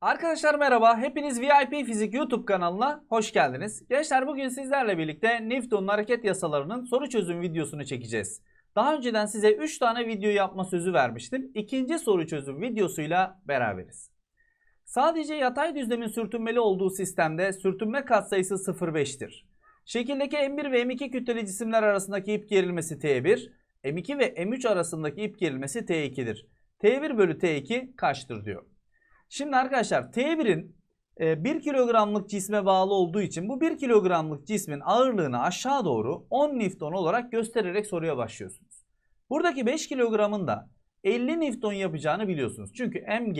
Arkadaşlar merhaba. Hepiniz VIP Fizik YouTube kanalına hoş geldiniz. Gençler bugün sizlerle birlikte Newton'un hareket yasalarının soru çözüm videosunu çekeceğiz. Daha önceden size 3 tane video yapma sözü vermiştim. İkinci soru çözüm videosuyla beraberiz. Sadece yatay düzlemin sürtünmeli olduğu sistemde sürtünme katsayısı 0,5'tir. Şekildeki M1 ve M2 kütleli cisimler arasındaki ip gerilmesi T1, M2 ve M3 arasındaki ip gerilmesi T2'dir. T1 bölü T2 kaçtır diyor. Şimdi arkadaşlar T1'in 1 kilogramlık cisme bağlı olduğu için bu 1 kilogramlık cismin ağırlığını aşağı doğru 10 Newton olarak göstererek soruya başlıyorsunuz. Buradaki 5 kilogramın da 50 Newton yapacağını biliyorsunuz. Çünkü mg,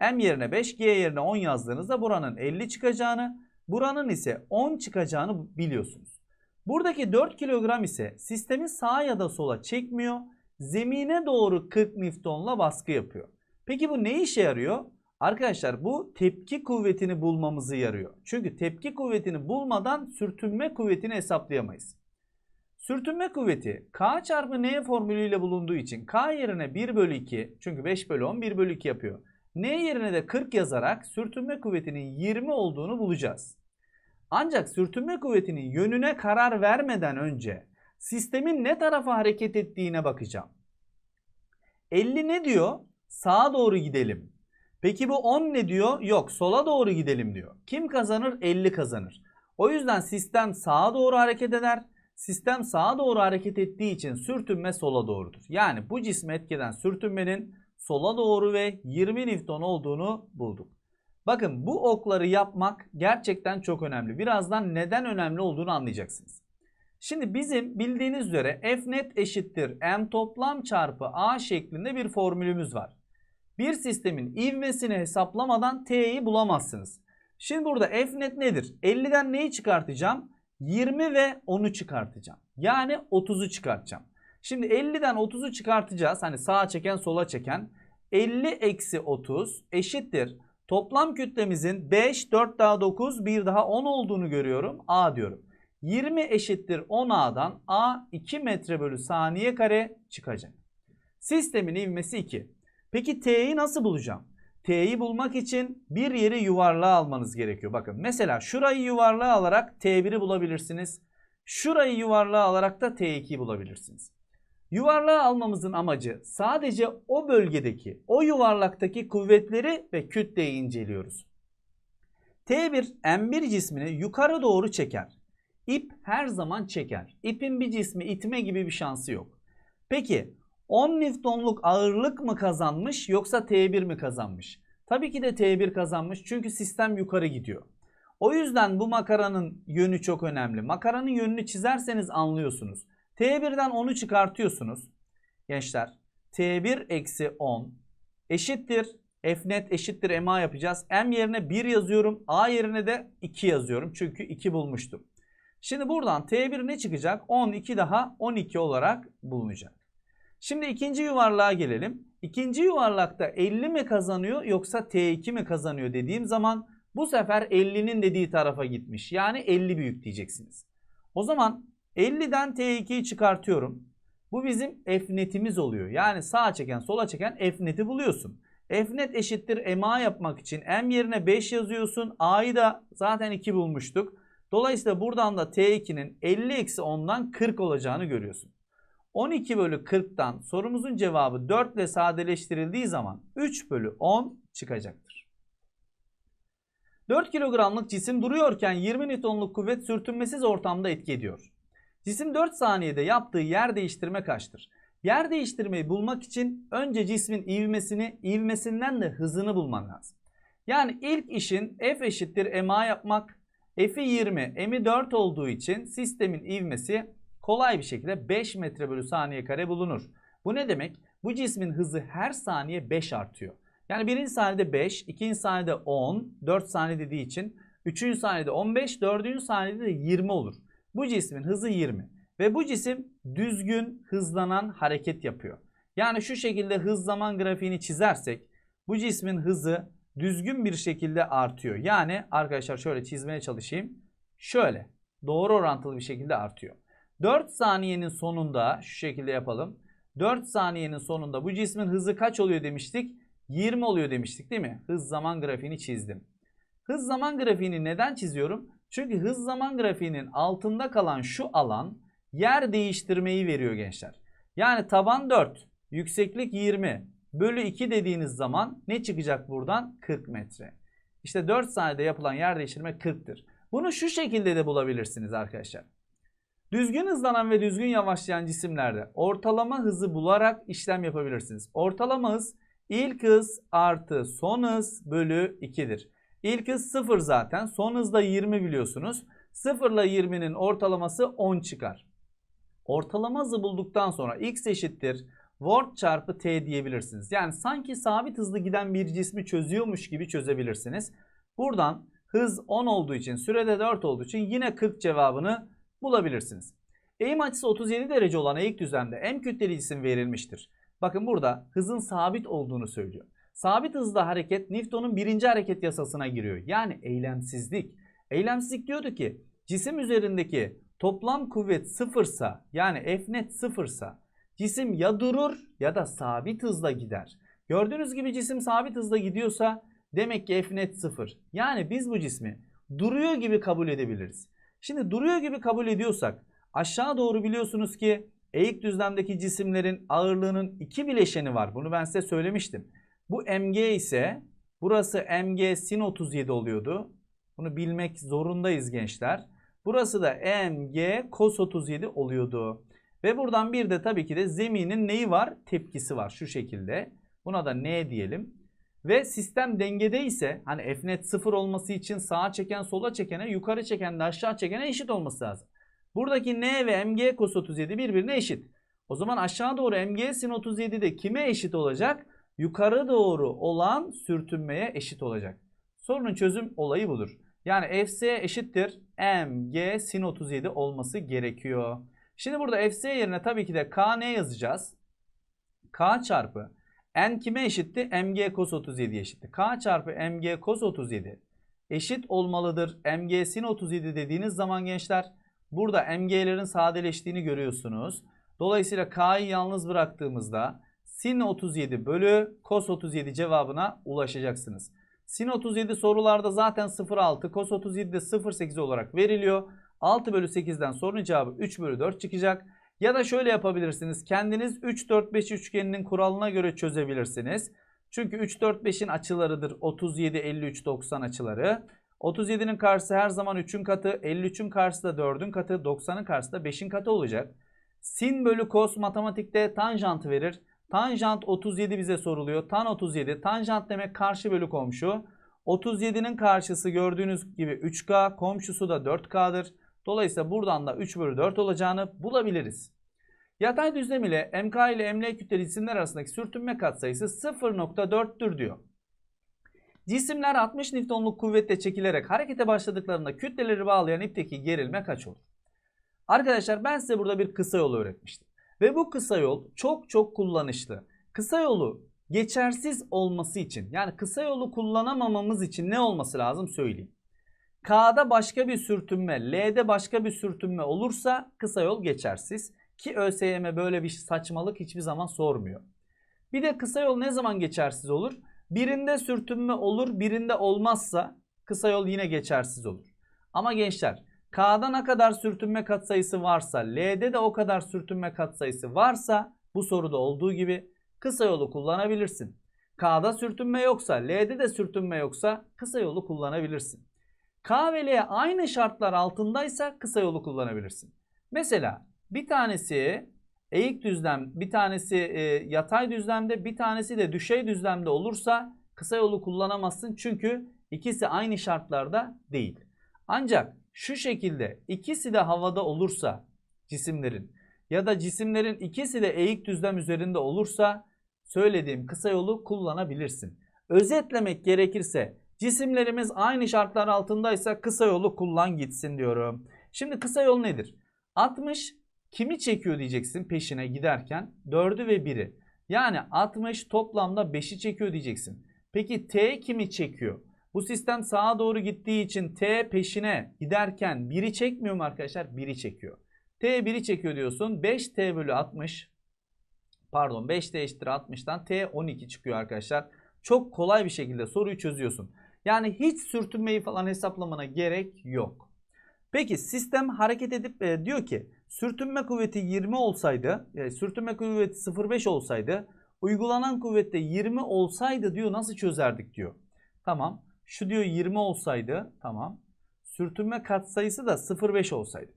m yerine 5, g yerine 10 yazdığınızda buranın 50 çıkacağını, buranın ise 10 çıkacağını biliyorsunuz. Buradaki 4 kilogram ise sistemi sağa ya da sola çekmiyor, zemine doğru 40 Newton'la baskı yapıyor. Peki bu ne işe yarıyor? Arkadaşlar bu tepki kuvvetini bulmamızı yarıyor. Çünkü tepki kuvvetini bulmadan sürtünme kuvvetini hesaplayamayız. Sürtünme kuvveti K çarpı N formülüyle bulunduğu için K yerine 1 bölü 2 çünkü 5 bölü 10 1 bölü 2 yapıyor. N yerine de 40 yazarak sürtünme kuvvetinin 20 olduğunu bulacağız. Ancak sürtünme kuvvetinin yönüne karar vermeden önce sistemin ne tarafa hareket ettiğine bakacağım. 50 ne diyor? Sağa doğru gidelim. Peki bu 10 ne diyor? Yok sola doğru gidelim diyor. Kim kazanır? 50 kazanır. O yüzden sistem sağa doğru hareket eder. Sistem sağa doğru hareket ettiği için sürtünme sola doğrudur. Yani bu cisme etkeden sürtünmenin sola doğru ve 20 Newton olduğunu bulduk. Bakın bu okları yapmak gerçekten çok önemli. Birazdan neden önemli olduğunu anlayacaksınız. Şimdi bizim bildiğiniz üzere F net eşittir M toplam çarpı A şeklinde bir formülümüz var. Bir sistemin ivmesini hesaplamadan T'yi bulamazsınız. Şimdi burada F net nedir? 50'den neyi çıkartacağım? 20 ve 10'u çıkartacağım. Yani 30'u çıkartacağım. Şimdi 50'den 30'u çıkartacağız. Hani sağa çeken sola çeken. 50 eksi 30 eşittir. Toplam kütlemizin 5, 4 daha 9, 1 daha 10 olduğunu görüyorum. A diyorum. 20 eşittir 10A'dan A 2 metre bölü saniye kare çıkacak. Sistemin ivmesi 2. Peki T'yi nasıl bulacağım? T'yi bulmak için bir yeri yuvarlığa almanız gerekiyor. Bakın mesela şurayı yuvarlığa alarak T1'i bulabilirsiniz. Şurayı yuvarlığa alarak da T2'yi bulabilirsiniz. Yuvarlığa almamızın amacı sadece o bölgedeki, o yuvarlaktaki kuvvetleri ve kütleyi inceliyoruz. T1 M1 cismini yukarı doğru çeker. İp her zaman çeker. İpin bir cismi itme gibi bir şansı yok. Peki 10 Newton'luk ağırlık mı kazanmış yoksa T1 mi kazanmış? Tabii ki de T1 kazanmış çünkü sistem yukarı gidiyor. O yüzden bu makaranın yönü çok önemli. Makaranın yönünü çizerseniz anlıyorsunuz. T1'den 10'u çıkartıyorsunuz. Gençler T1 eksi 10 eşittir. F net eşittir MA yapacağız. M yerine 1 yazıyorum. A yerine de 2 yazıyorum. Çünkü 2 bulmuştum. Şimdi buradan T1 ne çıkacak? 12 daha 12 olarak bulunacak. Şimdi ikinci yuvarlığa gelelim. İkinci yuvarlakta 50 mi kazanıyor yoksa T2 mi kazanıyor dediğim zaman bu sefer 50'nin dediği tarafa gitmiş. Yani 50 büyük diyeceksiniz. O zaman 50'den T2'yi çıkartıyorum. Bu bizim F netimiz oluyor. Yani sağa çeken sola çeken F neti buluyorsun. F net eşittir MA yapmak için M yerine 5 yazıyorsun. A'yı da zaten 2 bulmuştuk. Dolayısıyla buradan da T2'nin 50 eksi 10'dan 40 olacağını görüyorsun. 12 bölü 40'tan sorumuzun cevabı 4 ile sadeleştirildiği zaman 3 bölü 10 çıkacaktır. 4 kilogramlık cisim duruyorken 20 Newton'luk kuvvet sürtünmesiz ortamda etki ediyor. Cisim 4 saniyede yaptığı yer değiştirme kaçtır? Yer değiştirmeyi bulmak için önce cismin ivmesini, ivmesinden de hızını bulman lazım. Yani ilk işin F eşittir MA yapmak. F'i 20, M'i 4 olduğu için sistemin ivmesi kolay bir şekilde 5 metre bölü saniye kare bulunur. Bu ne demek? Bu cismin hızı her saniye 5 artıyor. Yani birinci saniyede 5, ikinci saniyede 10, 4 saniye dediği için üçüncü saniyede 15, dördüncü saniyede de 20 olur. Bu cismin hızı 20 ve bu cisim düzgün hızlanan hareket yapıyor. Yani şu şekilde hız zaman grafiğini çizersek bu cismin hızı düzgün bir şekilde artıyor. Yani arkadaşlar şöyle çizmeye çalışayım. Şöyle doğru orantılı bir şekilde artıyor. 4 saniyenin sonunda şu şekilde yapalım. 4 saniyenin sonunda bu cismin hızı kaç oluyor demiştik? 20 oluyor demiştik değil mi? Hız zaman grafiğini çizdim. Hız zaman grafiğini neden çiziyorum? Çünkü hız zaman grafiğinin altında kalan şu alan yer değiştirmeyi veriyor gençler. Yani taban 4, yükseklik 20 bölü 2 dediğiniz zaman ne çıkacak buradan? 40 metre. İşte 4 saniyede yapılan yer değiştirme 40'tır. Bunu şu şekilde de bulabilirsiniz arkadaşlar. Düzgün hızlanan ve düzgün yavaşlayan cisimlerde ortalama hızı bularak işlem yapabilirsiniz. Ortalama hız ilk hız artı son hız bölü 2'dir. İlk hız 0 zaten. Son hızda 20 biliyorsunuz. 0 ile 20'nin ortalaması 10 çıkar. Ortalama hızı bulduktan sonra x eşittir Word çarpı t diyebilirsiniz. Yani sanki sabit hızlı giden bir cismi çözüyormuş gibi çözebilirsiniz. Buradan hız 10 olduğu için sürede 4 olduğu için yine 40 cevabını bulabilirsiniz. Eğim açısı 37 derece olan eğik düzlemde m kütleli cisim verilmiştir. Bakın burada hızın sabit olduğunu söylüyor. Sabit hızda hareket Newton'un birinci hareket yasasına giriyor. Yani eylemsizlik. Eylemsizlik diyordu ki cisim üzerindeki toplam kuvvet sıfırsa yani F net sıfırsa cisim ya durur ya da sabit hızla gider. Gördüğünüz gibi cisim sabit hızla gidiyorsa demek ki F net sıfır. Yani biz bu cismi duruyor gibi kabul edebiliriz. Şimdi duruyor gibi kabul ediyorsak aşağı doğru biliyorsunuz ki eğik düzlemdeki cisimlerin ağırlığının iki bileşeni var. Bunu ben size söylemiştim. Bu mg ise burası mg sin 37 oluyordu. Bunu bilmek zorundayız gençler. Burası da mg cos 37 oluyordu. Ve buradan bir de tabii ki de zeminin neyi var? Tepkisi var şu şekilde. Buna da n diyelim. Ve sistem dengede ise hani f net 0 olması için sağa çeken sola çekene yukarı çeken de aşağı çekene eşit olması lazım. Buradaki n ve mg cos 37 birbirine eşit. O zaman aşağı doğru mg sin 37 de kime eşit olacak? Yukarı doğru olan sürtünmeye eşit olacak. Sorunun çözüm olayı budur. Yani fc eşittir mg sin 37 olması gerekiyor. Şimdi burada fc yerine tabii ki de k ne yazacağız? k çarpı n kime eşitti? mg cos 37 eşitti. k çarpı mg cos 37 eşit olmalıdır. mg sin 37 dediğiniz zaman gençler burada mg'lerin sadeleştiğini görüyorsunuz. Dolayısıyla k'yı yalnız bıraktığımızda sin 37 bölü cos 37 cevabına ulaşacaksınız. Sin 37 sorularda zaten 0,6, cos 37 de 0,8 olarak veriliyor. 6 bölü 8'den sorunun cevabı 3 bölü 4 çıkacak. Ya da şöyle yapabilirsiniz. Kendiniz 3, 4, 5 üçgeninin kuralına göre çözebilirsiniz. Çünkü 3, 4, 5'in açılarıdır. 37, 53, 90 açıları. 37'nin karşısı her zaman 3'ün katı. 53'ün karşısı da 4'ün katı. 90'ın karşısı da 5'in katı olacak. Sin bölü cos matematikte tanjant verir. Tanjant 37 bize soruluyor. Tan 37. Tanjant demek karşı bölü komşu. 37'nin karşısı gördüğünüz gibi 3K. Komşusu da 4K'dır. Dolayısıyla buradan da 3 bölü 4 olacağını bulabiliriz. Yatay düzlem ile MK ile ML kütleli cisimler arasındaki sürtünme katsayısı 0.4'tür diyor. Cisimler 60 Newton'luk kuvvetle çekilerek harekete başladıklarında kütleleri bağlayan ipteki gerilme kaç olur? Arkadaşlar ben size burada bir kısa yol öğretmiştim. Ve bu kısa yol çok çok kullanışlı. Kısa yolu geçersiz olması için yani kısa yolu kullanamamamız için ne olması lazım söyleyeyim. K'da başka bir sürtünme, L'de başka bir sürtünme olursa kısa yol geçersiz. Ki ÖSYM böyle bir saçmalık hiçbir zaman sormuyor. Bir de kısa yol ne zaman geçersiz olur? Birinde sürtünme olur, birinde olmazsa kısa yol yine geçersiz olur. Ama gençler K'da ne kadar sürtünme katsayısı varsa, L'de de o kadar sürtünme katsayısı varsa bu soruda olduğu gibi kısa yolu kullanabilirsin. K'da sürtünme yoksa, L'de de sürtünme yoksa kısa yolu kullanabilirsin. K ve L aynı şartlar altındaysa kısa yolu kullanabilirsin. Mesela bir tanesi eğik düzlem, bir tanesi e, yatay düzlemde, bir tanesi de düşey düzlemde olursa kısa yolu kullanamazsın. Çünkü ikisi aynı şartlarda değil. Ancak şu şekilde ikisi de havada olursa cisimlerin ya da cisimlerin ikisi de eğik düzlem üzerinde olursa söylediğim kısa yolu kullanabilirsin. Özetlemek gerekirse cisimlerimiz aynı şartlar altındaysa kısa yolu kullan gitsin diyorum. Şimdi kısa yol nedir? 60 kimi çekiyor diyeceksin peşine giderken 4'ü ve 1'i. Yani 60 toplamda 5'i çekiyor diyeceksin. Peki T kimi çekiyor? Bu sistem sağa doğru gittiği için T peşine giderken 1'i çekmiyor mu arkadaşlar? 1'i çekiyor. T 1'i çekiyor diyorsun. 5T bölü 60 pardon 5T eşittir 60'tan T 12 çıkıyor arkadaşlar. çok kolay bir şekilde soruyu çözüyorsun. Yani hiç sürtünmeyi falan hesaplamana gerek yok. Peki sistem hareket edip e, diyor ki sürtünme kuvveti 20 olsaydı, e, sürtünme kuvveti 0.5 olsaydı, uygulanan kuvvette 20 olsaydı diyor nasıl çözerdik diyor. Tamam. Şu diyor 20 olsaydı, tamam. Sürtünme katsayısı da 0.5 olsaydı.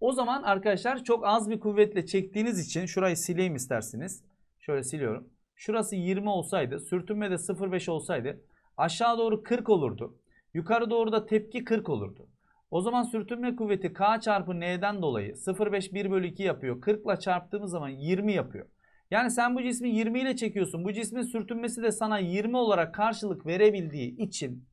O zaman arkadaşlar çok az bir kuvvetle çektiğiniz için şurayı sileyim isterseniz. Şöyle siliyorum. Şurası 20 olsaydı, sürtünme de 0.5 olsaydı aşağı doğru 40 olurdu. Yukarı doğru da tepki 40 olurdu. O zaman sürtünme kuvveti K çarpı N'den dolayı 0,5 1 bölü 2 yapıyor. 40 ile çarptığımız zaman 20 yapıyor. Yani sen bu cismi 20 ile çekiyorsun. Bu cismin sürtünmesi de sana 20 olarak karşılık verebildiği için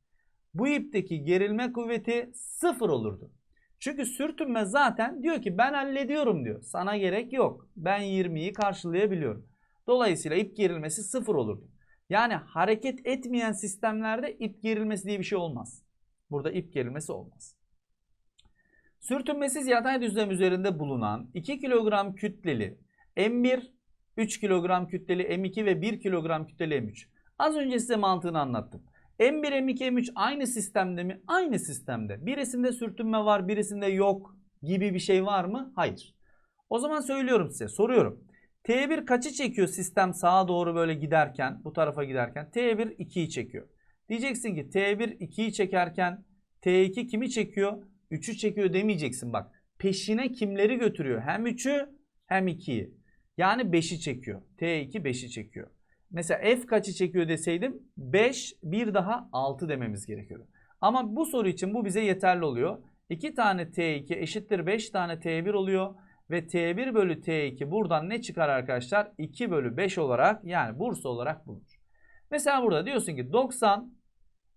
bu ipteki gerilme kuvveti 0 olurdu. Çünkü sürtünme zaten diyor ki ben hallediyorum diyor. Sana gerek yok. Ben 20'yi karşılayabiliyorum. Dolayısıyla ip gerilmesi 0 olurdu. Yani hareket etmeyen sistemlerde ip gerilmesi diye bir şey olmaz. Burada ip gerilmesi olmaz. Sürtünmesiz yatay düzlem üzerinde bulunan 2 kilogram kütleli M1, 3 kilogram kütleli M2 ve 1 kilogram kütleli M3. Az önce size mantığını anlattım. M1, M2, M3 aynı sistemde mi? Aynı sistemde. Birisinde sürtünme var, birisinde yok gibi bir şey var mı? Hayır. O zaman söylüyorum size, soruyorum. T1 kaçı çekiyor sistem sağa doğru böyle giderken, bu tarafa giderken? T1 2'yi çekiyor. Diyeceksin ki T1 2'yi çekerken T2 kimi çekiyor? 3'ü çekiyor demeyeceksin bak. Peşine kimleri götürüyor? Hem 3'ü hem 2'yi. Yani 5'i çekiyor. T2 5'i çekiyor. Mesela F kaçı çekiyor deseydim 5 bir daha 6 dememiz gerekiyordu. Ama bu soru için bu bize yeterli oluyor. 2 tane T2 eşittir 5 tane T1 oluyor. Ve T1 bölü T2 buradan ne çıkar arkadaşlar? 2 bölü 5 olarak yani Bursa olarak bulunur. Mesela burada diyorsun ki 90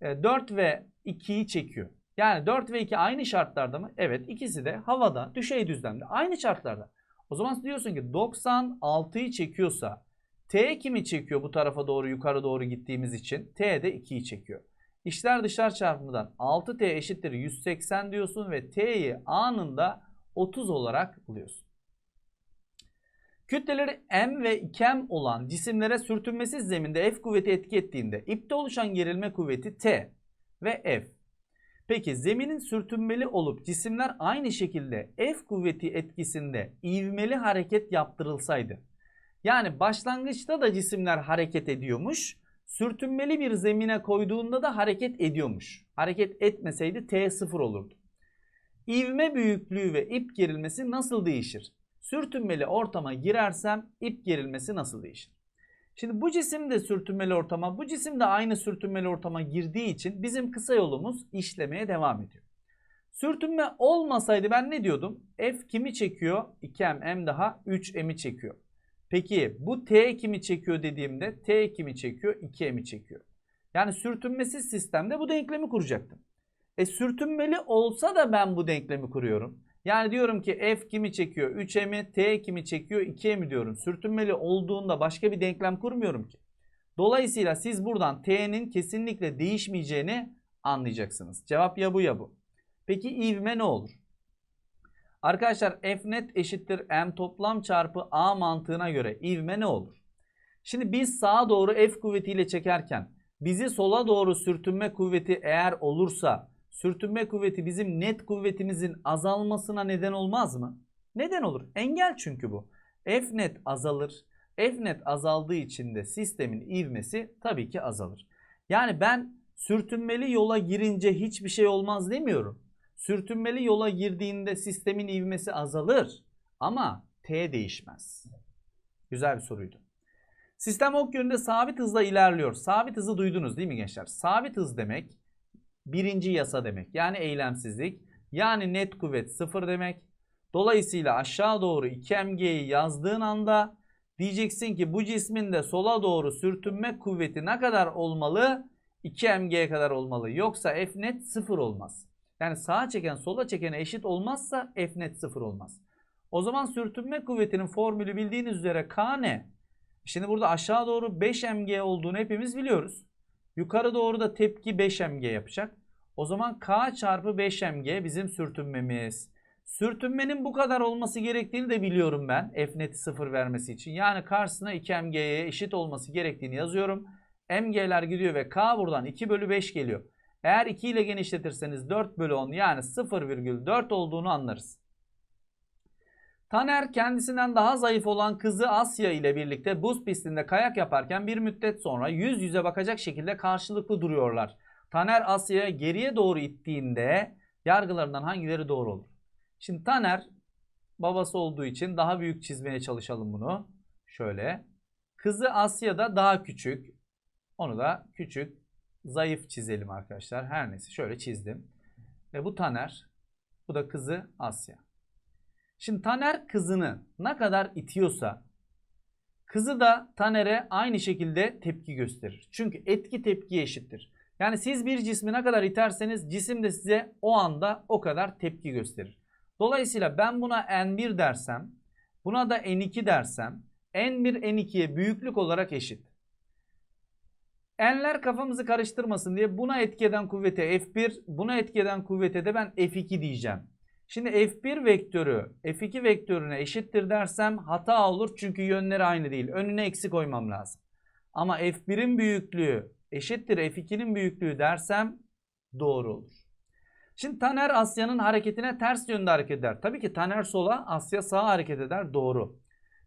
4 e, ve 2'yi çekiyor. Yani 4 ve 2 aynı şartlarda mı? Evet ikisi de havada, düşey düzlemde aynı şartlarda. O zaman diyorsun ki 96'yı çekiyorsa T kimi çekiyor bu tarafa doğru yukarı doğru gittiğimiz için? T de 2'yi çekiyor. İşler dışlar çarpımından 6T eşittir 180 diyorsun ve T'yi anında 30 olarak buluyorsun. Kütleleri m ve 2m olan cisimlere sürtünmesiz zeminde F kuvveti etki ettiğinde ipte oluşan gerilme kuvveti T ve F. Peki zeminin sürtünmeli olup cisimler aynı şekilde F kuvveti etkisinde ivmeli hareket yaptırılsaydı. Yani başlangıçta da cisimler hareket ediyormuş. Sürtünmeli bir zemine koyduğunda da hareket ediyormuş. Hareket etmeseydi T sıfır olurdu. İvme büyüklüğü ve ip gerilmesi nasıl değişir? Sürtünmeli ortama girersem ip gerilmesi nasıl değişir? Şimdi bu cisim de sürtünmeli ortama, bu cisim de aynı sürtünmeli ortama girdiği için bizim kısa yolumuz işlemeye devam ediyor. Sürtünme olmasaydı ben ne diyordum? F kimi çekiyor? 2m, m daha 3m'i çekiyor. Peki bu T kimi çekiyor dediğimde T kimi çekiyor? 2m'i çekiyor. Yani sürtünmesiz sistemde bu denklemi kuracaktım. E sürtünmeli olsa da ben bu denklemi kuruyorum. Yani diyorum ki F kimi çekiyor? 3M'i, T kimi çekiyor? 2M'i diyorum. Sürtünmeli olduğunda başka bir denklem kurmuyorum ki. Dolayısıyla siz buradan T'nin kesinlikle değişmeyeceğini anlayacaksınız. Cevap ya bu ya bu. Peki ivme ne olur? Arkadaşlar F net eşittir M toplam çarpı A mantığına göre ivme ne olur? Şimdi biz sağa doğru F kuvvetiyle çekerken bizi sola doğru sürtünme kuvveti eğer olursa sürtünme kuvveti bizim net kuvvetimizin azalmasına neden olmaz mı? Neden olur? Engel çünkü bu. F net azalır. F net azaldığı için de sistemin ivmesi tabii ki azalır. Yani ben sürtünmeli yola girince hiçbir şey olmaz demiyorum. Sürtünmeli yola girdiğinde sistemin ivmesi azalır ama T değişmez. Güzel bir soruydu. Sistem ok yönünde sabit hızla ilerliyor. Sabit hızı duydunuz değil mi gençler? Sabit hız demek birinci yasa demek. Yani eylemsizlik. Yani net kuvvet sıfır demek. Dolayısıyla aşağı doğru 2mg'yi yazdığın anda diyeceksin ki bu cismin de sola doğru sürtünme kuvveti ne kadar olmalı? 2mg kadar olmalı. Yoksa f net sıfır olmaz. Yani sağa çeken sola çekene eşit olmazsa f net sıfır olmaz. O zaman sürtünme kuvvetinin formülü bildiğiniz üzere K ne? Şimdi burada aşağı doğru 5 mg olduğunu hepimiz biliyoruz. Yukarı doğru da tepki 5 mg yapacak. O zaman K çarpı 5 mg bizim sürtünmemiz. Sürtünmenin bu kadar olması gerektiğini de biliyorum ben. F neti 0 vermesi için. Yani karşısına 2 mg'ye eşit olması gerektiğini yazıyorum. MG'ler gidiyor ve K buradan 2 bölü 5 geliyor. Eğer 2 ile genişletirseniz 4 bölü 10 yani 0,4 olduğunu anlarız. Taner kendisinden daha zayıf olan kızı Asya ile birlikte buz pistinde kayak yaparken bir müddet sonra yüz yüze bakacak şekilde karşılıklı duruyorlar. Taner Asya'ya geriye doğru ittiğinde yargılarından hangileri doğru olur? Şimdi Taner babası olduğu için daha büyük çizmeye çalışalım bunu. Şöyle. Kızı Asya da daha küçük. Onu da küçük, zayıf çizelim arkadaşlar. Her neyse şöyle çizdim. Ve bu Taner, bu da kızı Asya. Şimdi Taner kızını ne kadar itiyorsa kızı da Taner'e aynı şekilde tepki gösterir. Çünkü etki tepkiye eşittir. Yani siz bir cismi ne kadar iterseniz cisim de size o anda o kadar tepki gösterir. Dolayısıyla ben buna N1 dersem, buna da N2 dersem N1 N2'ye büyüklük olarak eşit. N'ler kafamızı karıştırmasın diye buna etki eden kuvvete F1, buna etki eden kuvvete de ben F2 diyeceğim. Şimdi F1 vektörü F2 vektörüne eşittir dersem hata olur çünkü yönleri aynı değil. Önüne eksi koymam lazım. Ama F1'in büyüklüğü eşittir F2'nin büyüklüğü dersem doğru olur. Şimdi Taner Asya'nın hareketine ters yönde hareket eder. Tabii ki Taner sola, Asya sağa hareket eder. Doğru.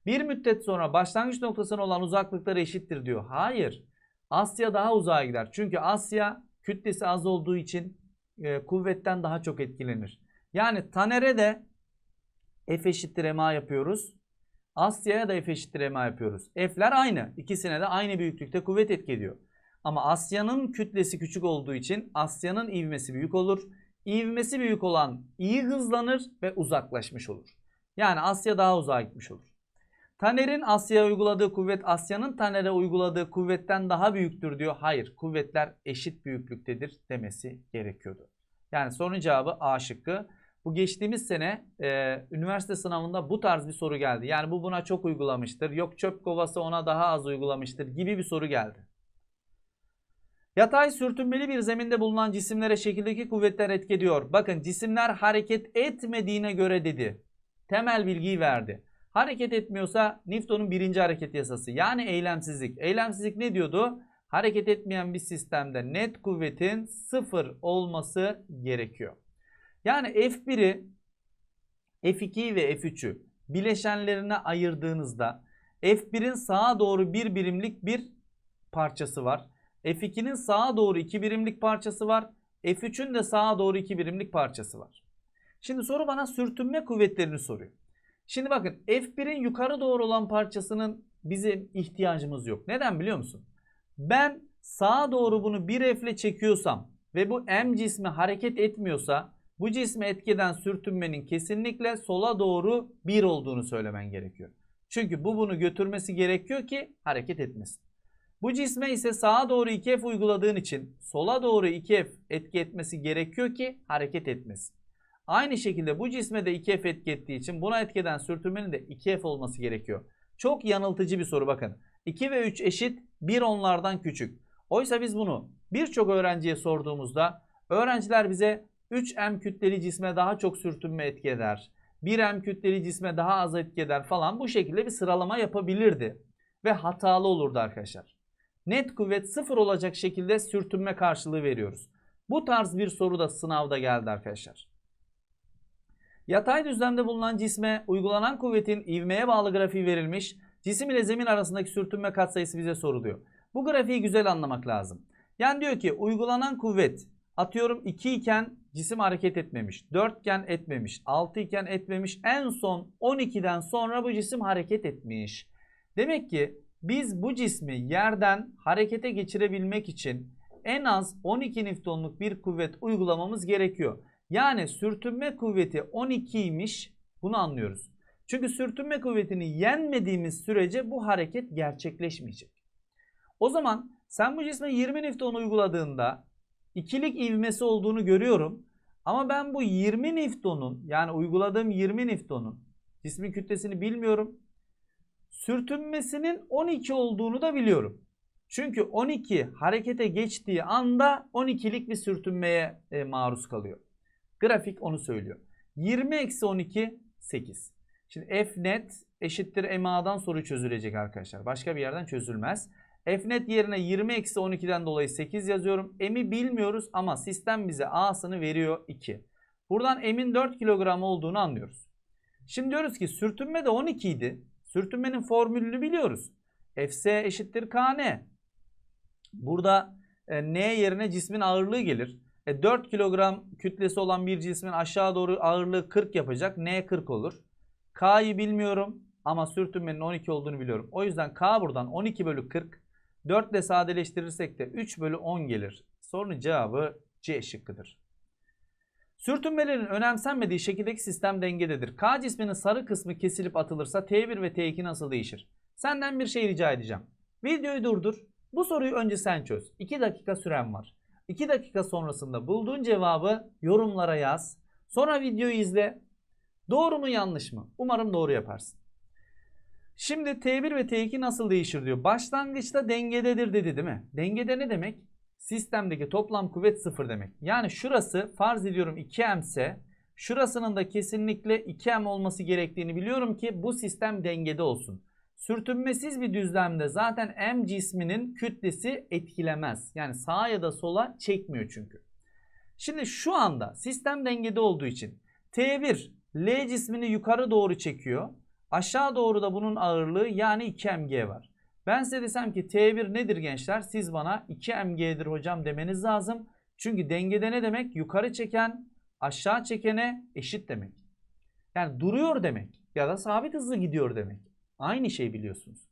Bir müddet sonra başlangıç noktasına olan uzaklıkları eşittir diyor. Hayır. Asya daha uzağa gider. Çünkü Asya kütlesi az olduğu için e, kuvvetten daha çok etkilenir. Yani Taner'e de F eşittir MA yapıyoruz. Asya'ya da F eşittir MA yapıyoruz. F'ler aynı. İkisine de aynı büyüklükte kuvvet etki ediyor. Ama Asya'nın kütlesi küçük olduğu için Asya'nın ivmesi büyük olur. İvmesi büyük olan iyi hızlanır ve uzaklaşmış olur. Yani Asya daha uzağa gitmiş olur. Taner'in Asya'ya uyguladığı kuvvet Asya'nın Taner'e uyguladığı kuvvetten daha büyüktür diyor. Hayır kuvvetler eşit büyüklüktedir demesi gerekiyordu. Yani sorunun cevabı A şıkkı. Bu geçtiğimiz sene e, üniversite sınavında bu tarz bir soru geldi. Yani bu buna çok uygulamıştır. Yok çöp kovası ona daha az uygulamıştır gibi bir soru geldi. Yatay sürtünmeli bir zeminde bulunan cisimlere şekildeki kuvvetler etki ediyor. Bakın cisimler hareket etmediğine göre dedi. Temel bilgiyi verdi. Hareket etmiyorsa Newton'un birinci hareket yasası yani eylemsizlik. Eylemsizlik ne diyordu? Hareket etmeyen bir sistemde net kuvvetin sıfır olması gerekiyor. Yani F1'i, F2'yi ve F3'ü bileşenlerine ayırdığınızda F1'in sağa doğru bir birimlik bir parçası var. F2'nin sağa doğru 2 birimlik parçası var. F3'ün de sağa doğru 2 birimlik parçası var. Şimdi soru bana sürtünme kuvvetlerini soruyor. Şimdi bakın F1'in yukarı doğru olan parçasının bizim ihtiyacımız yok. Neden biliyor musun? Ben sağa doğru bunu bir F ile çekiyorsam ve bu M cismi hareket etmiyorsa bu cisme etkeden sürtünmenin kesinlikle sola doğru 1 olduğunu söylemen gerekiyor. Çünkü bu bunu götürmesi gerekiyor ki hareket etmesin. Bu cisme ise sağa doğru 2F uyguladığın için sola doğru 2F etki etmesi gerekiyor ki hareket etmesin. Aynı şekilde bu cisme de 2F etki ettiği için buna etkeden sürtünmenin de 2F olması gerekiyor. Çok yanıltıcı bir soru bakın. 2 ve 3 eşit 1 onlardan küçük. Oysa biz bunu birçok öğrenciye sorduğumuzda öğrenciler bize 3M kütleli cisme daha çok sürtünme etki eder. 1M kütleli cisme daha az etki eder falan bu şekilde bir sıralama yapabilirdi. Ve hatalı olurdu arkadaşlar. Net kuvvet sıfır olacak şekilde sürtünme karşılığı veriyoruz. Bu tarz bir soru da sınavda geldi arkadaşlar. Yatay düzlemde bulunan cisme uygulanan kuvvetin ivmeye bağlı grafiği verilmiş. Cisim ile zemin arasındaki sürtünme katsayısı bize soruluyor. Bu grafiği güzel anlamak lazım. Yani diyor ki uygulanan kuvvet atıyorum 2 iken cisim hareket etmemiş. 4 iken etmemiş. 6 iken etmemiş. En son 12'den sonra bu cisim hareket etmiş. Demek ki biz bu cismi yerden harekete geçirebilmek için en az 12 Newton'luk bir kuvvet uygulamamız gerekiyor. Yani sürtünme kuvveti 12'ymiş. Bunu anlıyoruz. Çünkü sürtünme kuvvetini yenmediğimiz sürece bu hareket gerçekleşmeyecek. O zaman sen bu cisme 20 Newton uyguladığında ikilik ivmesi olduğunu görüyorum. Ama ben bu 20 Newton'un yani uyguladığım 20 Newton'un cismin kütlesini bilmiyorum. Sürtünmesinin 12 olduğunu da biliyorum. Çünkü 12 harekete geçtiği anda 12'lik bir sürtünmeye e, maruz kalıyor. Grafik onu söylüyor. 20 eksi 12 8. Şimdi F net eşittir MA'dan soru çözülecek arkadaşlar. Başka bir yerden çözülmez. Fnet yerine 20 eksi 12'den dolayı 8 yazıyorum. M'i bilmiyoruz ama sistem bize A'sını veriyor 2. Buradan M'in 4 kilogram olduğunu anlıyoruz. Şimdi diyoruz ki sürtünme de 12 idi. Sürtünmenin formülünü biliyoruz. Fs eşittir Kn. Burada e, N yerine cismin ağırlığı gelir. E, 4 kilogram kütlesi olan bir cismin aşağı doğru ağırlığı 40 yapacak. N 40 olur. K'yı bilmiyorum ama sürtünmenin 12 olduğunu biliyorum. O yüzden K buradan 12 bölü 40. 4 ile sadeleştirirsek de 3 bölü 10 gelir. Sorunun cevabı C şıkkıdır. Sürtünmelerin önemsenmediği şekildeki sistem dengededir. K cisminin sarı kısmı kesilip atılırsa T1 ve T2 nasıl değişir? Senden bir şey rica edeceğim. Videoyu durdur. Bu soruyu önce sen çöz. 2 dakika süren var. 2 dakika sonrasında bulduğun cevabı yorumlara yaz. Sonra videoyu izle. Doğru mu yanlış mı? Umarım doğru yaparsın. Şimdi T1 ve T2 nasıl değişir diyor. Başlangıçta dengededir dedi değil mi? Dengede ne demek? Sistemdeki toplam kuvvet sıfır demek. Yani şurası farz ediyorum 2M ise şurasının da kesinlikle 2M olması gerektiğini biliyorum ki bu sistem dengede olsun. Sürtünmesiz bir düzlemde zaten M cisminin kütlesi etkilemez. Yani sağa ya da sola çekmiyor çünkü. Şimdi şu anda sistem dengede olduğu için T1 L cismini yukarı doğru çekiyor. Aşağı doğru da bunun ağırlığı yani 2mg var. Ben size desem ki T1 nedir gençler? Siz bana 2mg'dir hocam demeniz lazım. Çünkü dengede ne demek? Yukarı çeken aşağı çekene eşit demek. Yani duruyor demek ya da sabit hızlı gidiyor demek. Aynı şey biliyorsunuz.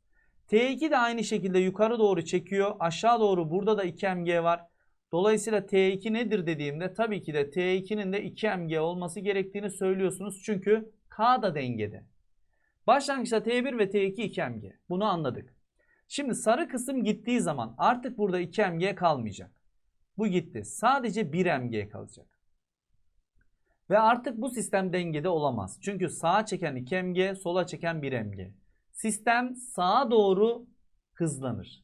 T2 de aynı şekilde yukarı doğru çekiyor. Aşağı doğru burada da 2mg var. Dolayısıyla T2 nedir dediğimde tabii ki de T2'nin de 2mg olması gerektiğini söylüyorsunuz. Çünkü K da dengede. Başlangıçta T1 ve T2 2mg. Bunu anladık. Şimdi sarı kısım gittiği zaman artık burada 2mg kalmayacak. Bu gitti. Sadece 1mg kalacak. Ve artık bu sistem dengede olamaz. Çünkü sağa çeken 2mg, sola çeken 1mg. Sistem sağa doğru hızlanır.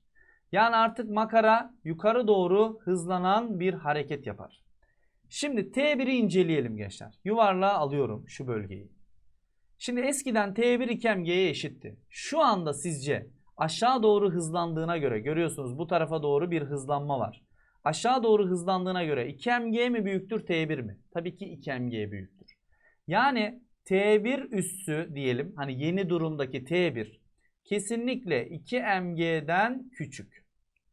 Yani artık makara yukarı doğru hızlanan bir hareket yapar. Şimdi T1'i inceleyelim gençler. Yuvarlığa alıyorum şu bölgeyi. Şimdi eskiden T1 2mg'ye eşitti. Şu anda sizce aşağı doğru hızlandığına göre görüyorsunuz bu tarafa doğru bir hızlanma var. Aşağı doğru hızlandığına göre 2mg mi büyüktür T1 mi? Tabii ki 2mg büyüktür. Yani T1 üssü diyelim hani yeni durumdaki T1 kesinlikle 2mg'den küçük.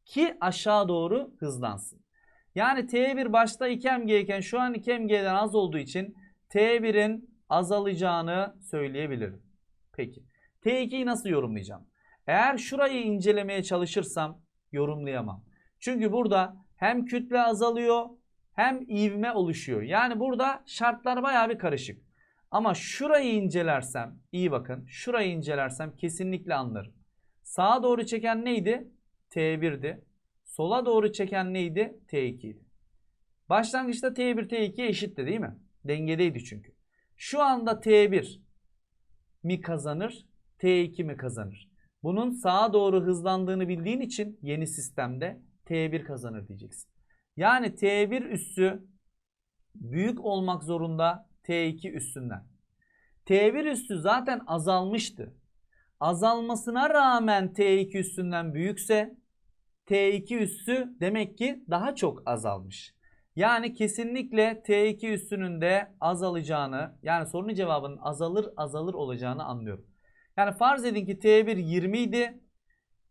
Ki aşağı doğru hızlansın. Yani T1 başta 2mg iken şu an 2mg'den az olduğu için T1'in azalacağını söyleyebilirim. Peki. T2'yi nasıl yorumlayacağım? Eğer şurayı incelemeye çalışırsam yorumlayamam. Çünkü burada hem kütle azalıyor hem ivme oluşuyor. Yani burada şartlar baya bir karışık. Ama şurayı incelersem, iyi bakın, şurayı incelersem kesinlikle anlarım. Sağa doğru çeken neydi? T1'di. Sola doğru çeken neydi? T2'ydi. Başlangıçta T1 T2 eşitti değil mi? Dengedeydi çünkü. Şu anda T1 mi kazanır, T2 mi kazanır? Bunun sağa doğru hızlandığını bildiğin için yeni sistemde T1 kazanır diyeceksin. Yani T1 üssü büyük olmak zorunda T2 üstünden. T1 üstü zaten azalmıştı. Azalmasına rağmen T2 üstünden büyükse T2 üssü demek ki daha çok azalmış. Yani kesinlikle T2 üstünün de azalacağını yani sorunun cevabının azalır azalır olacağını anlıyorum. Yani farz edin ki T1 20 idi.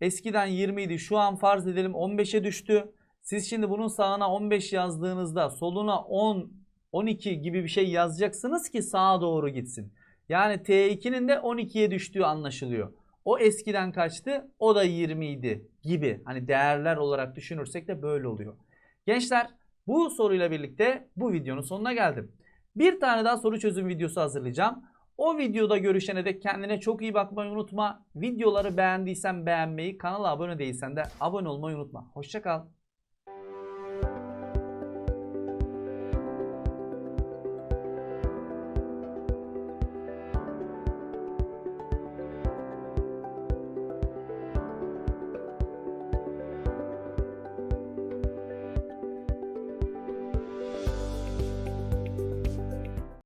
Eskiden 20 idi. Şu an farz edelim 15'e düştü. Siz şimdi bunun sağına 15 yazdığınızda soluna 10, 12 gibi bir şey yazacaksınız ki sağa doğru gitsin. Yani T2'nin de 12'ye düştüğü anlaşılıyor. O eskiden kaçtı? O da 20 idi gibi. Hani değerler olarak düşünürsek de böyle oluyor. Gençler bu soruyla birlikte bu videonun sonuna geldim. Bir tane daha soru çözüm videosu hazırlayacağım. O videoda görüşene dek kendine çok iyi bakmayı unutma. Videoları beğendiysen beğenmeyi, kanala abone değilsen de abone olmayı unutma. Hoşçakal.